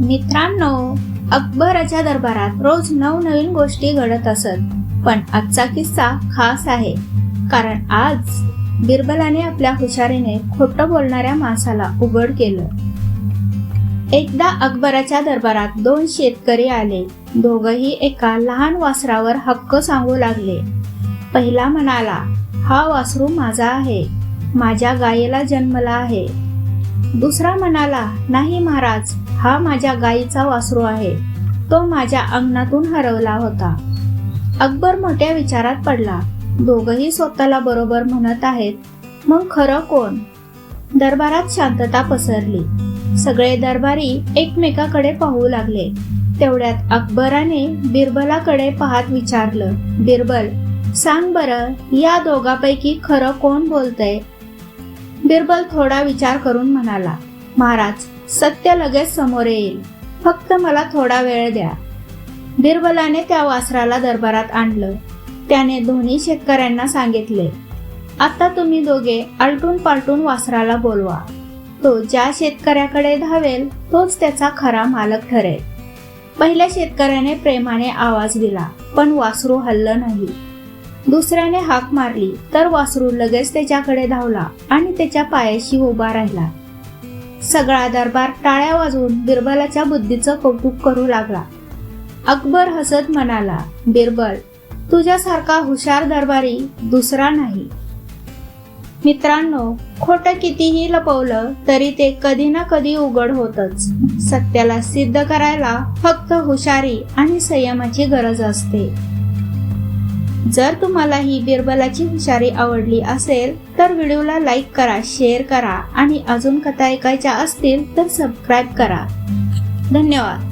मित्रांनो अकबराच्या दरबारात रोज नवनवीन गोष्टी घडत असत पण आजचा किस्सा खास आहे. कारण आज बिरबलाने आपल्या हुशारीने खोटं बोलणाऱ्या माणसाला उघड केलं. एकदा अकबराच्या दरबारात दोन शेतकरी आले. दोघही एका लहान वासरावर हक्क सांगू लागले. पहिला म्हणाला हा वासरू माझा आहे. माझ्या गायेला जन्मला आहे. दुसरा म्हणाला नाही महाराज हा माझ्या गायीचा वासरू आहे. तो माझ्या अंगणातून हरवला होता. अकबर मोठ्या विचारात पडला. दोघही स्वतःला बरोबर म्हणत आहेत. मग खरं कोण? दरबारात शांतता पसरली. सगळे दरबारी एकमेकाकडे पाहू लागले. तेवढ्यात अकबराने बिरबलाकडे पाहत विचारलं बिरबल सांग बरं या दोघांपैकी खरं कोण बोलतय? बिरबल थोडा विचार करून म्हणाला महाराज सत्य लगेच समोर येईल. फक्त मला थोडा वेळ द्या. बिरबलाने त्या वासराला दरबारात आणलं. त्याने दोन्ही शेतकऱ्यांना सांगितले आता तुम्ही दोघे आलटून पालटून वासराला बोलवा. तो ज्या शेतकऱ्याकडे धावेल तोच त्याचा खरा मालक ठरेल. पहिल्या शेतकऱ्याने प्रेमाने आवाज दिला पण वासरू हल्लं नाही. दुसऱ्याने हाक मारली तर वासरू लगेच त्याच्याकडे धावला आणि त्याच्या पायाशी उभा राहिला. सगळा दरबार टाळ्या वाजवून बिरबलाच्या बुद्धीचं कौतुक करू लागला. अकबर हसत म्हणाला बिरबल तुझ्यासारखा हुशार दरबारी दुसरा नाही. मित्रांनो खोटं कितीही लपवलं तरी ते कधी ना कधी उघड होतच. सत्याला सिद्ध करायला फक्त हुशारी आणि संयमाची गरज असते. जर तुम्हाला ही बिरबलाची हुशारी आवडली असेल तर व्हिडिओला लाईक करा शेअर करा आणि अजून कथा ऐकायच्या असतील तर सबस्क्राईब करा. धन्यवाद.